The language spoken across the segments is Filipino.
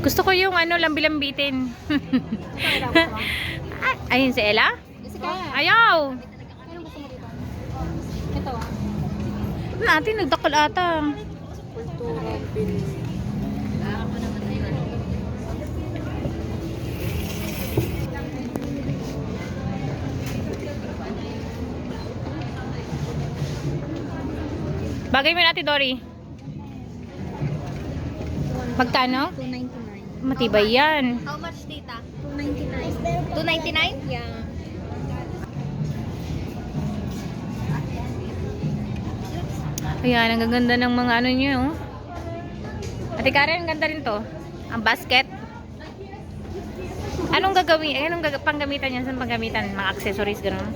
Gusto ko yung ano, lambi-lambitin. Ah, Ayun si Ella? Ayaw! Ito. Natin, nagdakal ata. Bagay mo natin, Dory. Magkano? 299. Matibay yan. How much, tita? 299. 299? Yeah. Ayan, ang gaganda ng mga ano nyo. oh. Ate Karen, ang ganda rin to. Ang basket. Anong gagawin? Anong gag panggamitan yan? Saan panggamitan? Mga accessories, gano'n?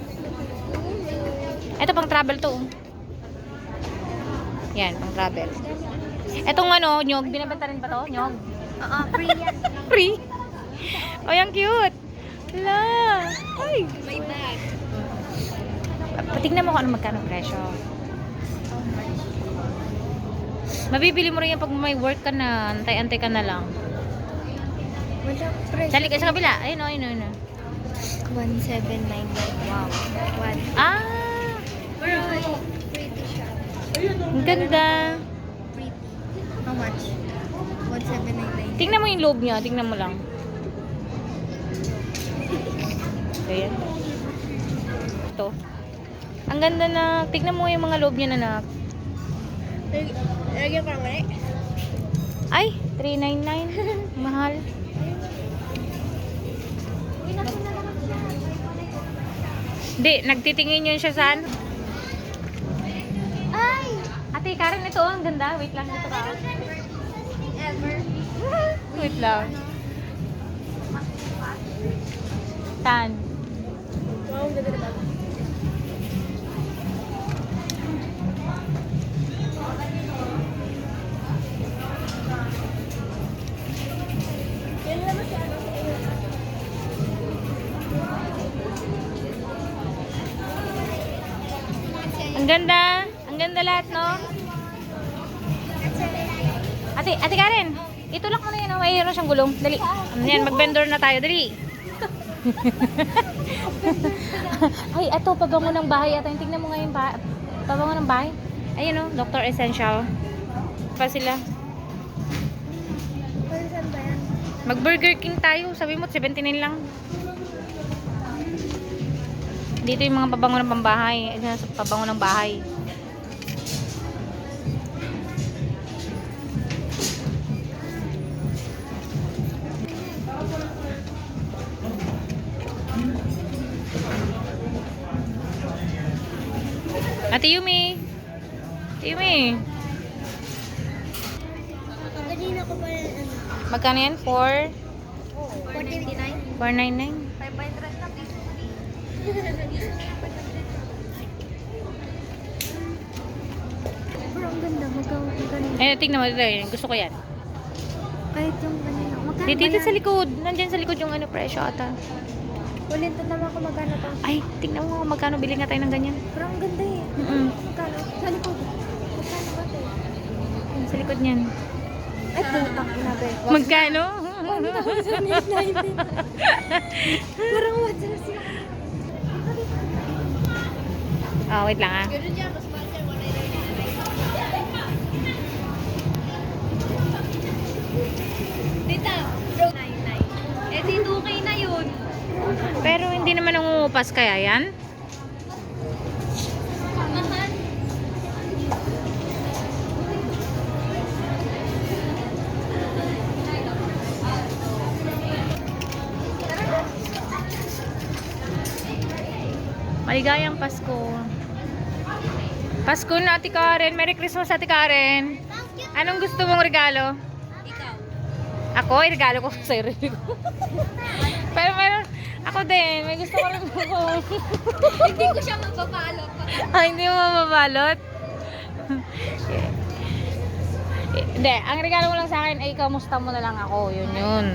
Ito pang travel to. oh. Yan, pang travel. Etong ano, nyog, binabenta rin pa to? Nyog? Oo, free yan. Free. Ay, ang cute. Hala. Ay. May bag. Patignan mo kung ano magkano presyo. Mabibili mo rin yan pag may work ka na. Antay-antay ka na lang. Wala, price. Sali ka sa kabila. Ayun o, ayun o, ayun o. 1799. Wow. One. Ah! Pretty siya. Ang ganda. Pretty. How much? 1799. Tingnan mo yung loob niya. Tingnan mo lang. Ayan. Ito. Ang ganda na. Tingnan mo yung mga loob niya na Lagyan ko lang eh. Ay, 399. Mahal. Hindi, nagtitingin yun siya saan. Ay! Ate, Karen, ito ang ganda. Wait lang, dito ka. Ever. Wait lang. Wow, ganda ba? Naman si ano. Ang ganda. Ang ganda lahat, no? Ate, Ate Karen, itulak mo na yun. oh. Mayroon siyang gulong. Dali. Ano yan, mag-vendor na tayo. Dali. Ay, ito, pabango ng bahay. Ito, tingnan mo ngayon ba? Pabango ng bahay. Ayun, oh, Dr. Essential. Pa sila. Yan? Mag-Burger King tayo. Sabi mo, 79 lang. Dito yung mga pabango ng pambahay. Pabango ng bahay. Ate Yumi. Ate Yumi. Kanina ko pa yan ano. Magkano yan? 4? 499? 499? 5 by 3 na 50. Pero ang ganda, magkano magkano. Eh, tingnan mo dito. yun. Gusto ko yan. Kahit yung kanina. Magkano Dito, dito sa likod. Nandyan sa likod yung ano, presyo ata. Ulit na naman kung magkano to. Ay, tingnan mo magkano bili nga tayo ng ganyan. Pero ang ganda eh. Mm-mm. Magkano? Sa likod. Magkano ba ito? Sa likod niyan. Ay, putang ina be. Magkano? 1,890. Parang na siya. oh, wait lang ah. Ganun dyan, mas mahal dyan. 199. Tita, bro. 99. Eh, di 2K na yun. Pero hindi naman nangungupas kaya yan? Maligayang Pasko. Pasko na, Ate Karen. Merry Christmas, Ate Karen. Anong gusto mong regalo? Ikaw. Ako, regalo ko sa sarili ko. Pero meron, ako din, may gusto ko rin ako. Hindi ko siya magpapalo. Ay, hindi mo mababalot. Hindi, ang regalo mo lang sa akin ay kamusta mo na lang ako. Yun yun.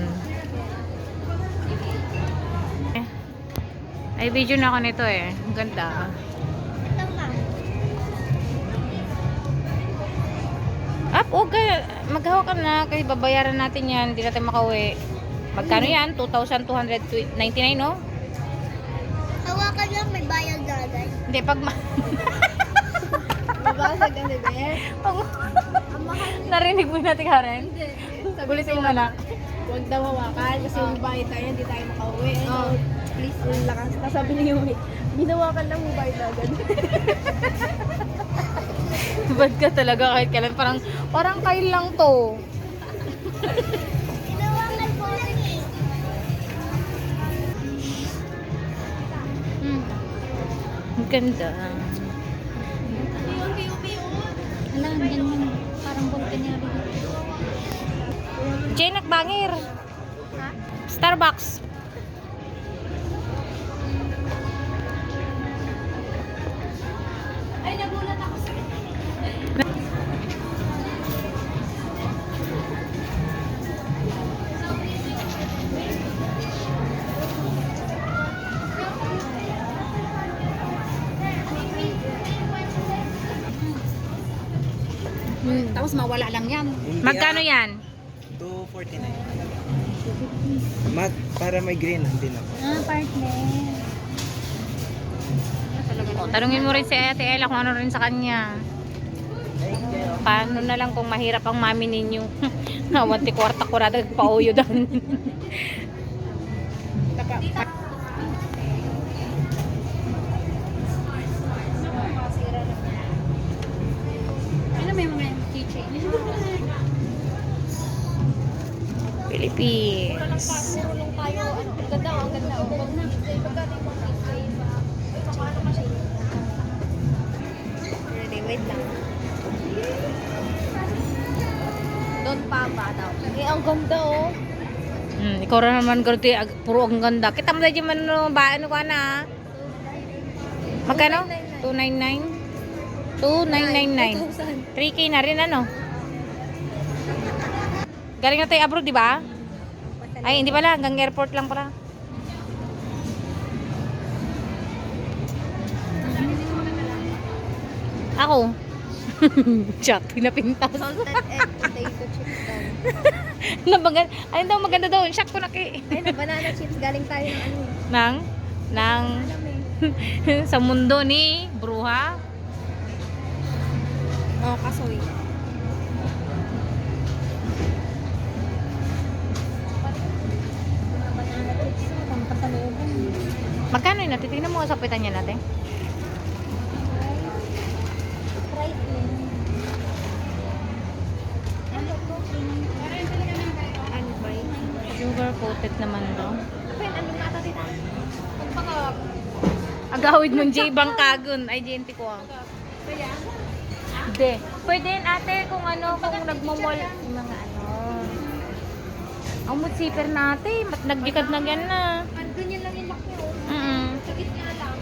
Ay, video na ako nito eh. Ang ganda. Up! Huwag ka, maghawa ka na kasi babayaran natin yan. Hindi natin makauwi. Magkano yan? 2,299, no? Hawakan lang, may bayad na agad. Hindi, pag ma... Mabasag kasi, be. pag Narinig mo natin, Karen? Gulitin mo na. Huwag daw hawakan kasi yung bayad tayo, hindi tayo makauwi. Oh. Please, yung lakas. Nasabi ni Yumi, binawakan lang mo bayad agad. Bad ka talaga kahit kailan. Parang, parang kail lang to. Tinawakan po rin. Hmm. Ang ganda. Yung. Alam, yan yun. Parang volcaniary. Jay, nagbangir. Starbucks. Tapos mawala lang yan. Magkano yan? 249. Mat, para may green din ako. Ah, partner. O, tanungin mo rin si Ate Ella kung ano rin sa kanya. Paano na lang kung mahirap ang mami ninyo? Nawanti kwarta kurada pauyo doon. Kasi? Ready, wait lang. Don't papa daw. Eh, ang ganda oh. Hmm, ikaw rin naman ag- puro ang ganda. Kita mo dyan man no, ba, ano ka na? Magkano? 299? 2999. 3K na rin ano? Galing na tayo abroad, di ba? Ay, hindi pala. Hanggang airport lang pala. Ako. Chat, pinapintas. Salted egg potato chips daw. Nabagan, ayun daw, maganda daw. Shock ko na kay. Ay, na banana chips. Galing tayo ng ano. Nang, nang, sa mundo ni Bruha. Oh, kasoy. Magkano yun? Titignan mo sa pitan niya natin. Yun? Sugar coated naman daw. Agawid mong J Bangkagon. Ay, JNT ko ah. Kaya? Hindi. Pwede yun ate kung ano, kung nagmamall. Yung mga ano. Ang mood natin. Mat nagdikad na yan na. Ano, ganyan lang yung oh.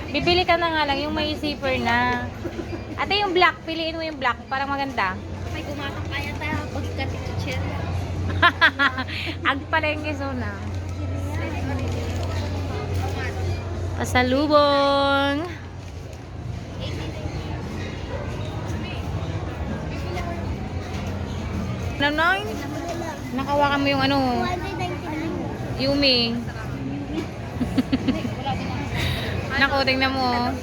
Bibili ka na nga lang yung may zipper na. Ate yung black, piliin mo yung black. Parang maganda. May gumatang kaya tayo pagkat teacher. Agpalengke zona. Pasalubong. Nanay, nakawakan mo yung ano, 199. Yumi. Naku, tingnan mo.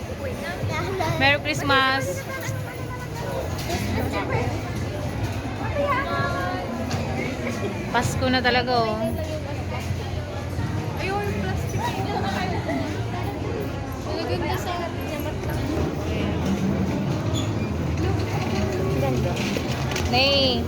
Merry Christmas. Pasko na talaga oh. Ayun, plastic. Nagaganda sa jamat lang. Ganda. Nay.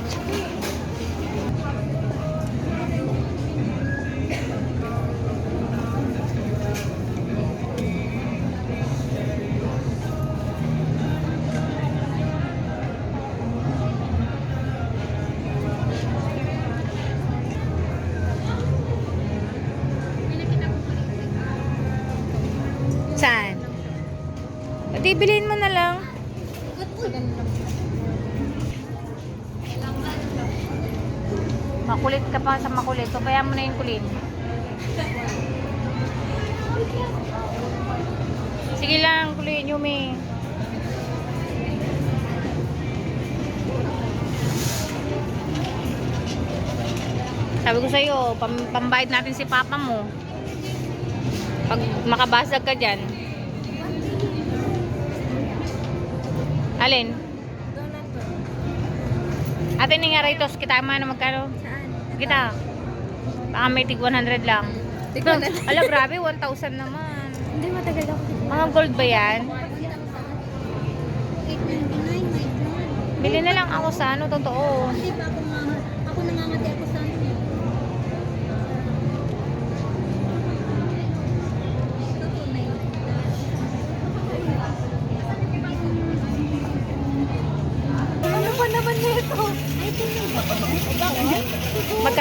Makulit ka pa sa makulit. So, kaya mo na yung kulit. Sige lang, kulit, Yumi. Sabi ko sa'yo, pam pambayad natin si papa mo. Pag makabasag ka dyan. Alin? Ate ni nga rito, kita man magkano? Kita. Baka may tig 100 lang. Tig 100. Ala, grabe, 1,000 naman. Hindi matagal ako. Mga gold ba yan? 899, my God. Bili na lang ako sa ano, totoo. Hindi pa ako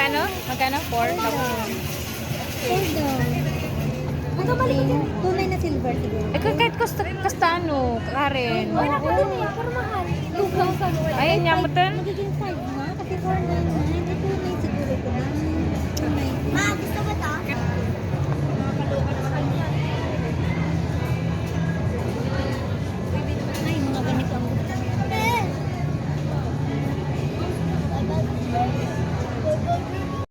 Magkano? Magkano? 4? Magkabalik yun. Tunay na silver siguro. Eh, kahit kasta, kastano, Karen. Ay, naku din eh. Pero mahal. 2,000. Ayun niya, mutan. Magiging 5 na. Kasi 4 na. Hindi eh. tunay siguro ko na. Ma, gusto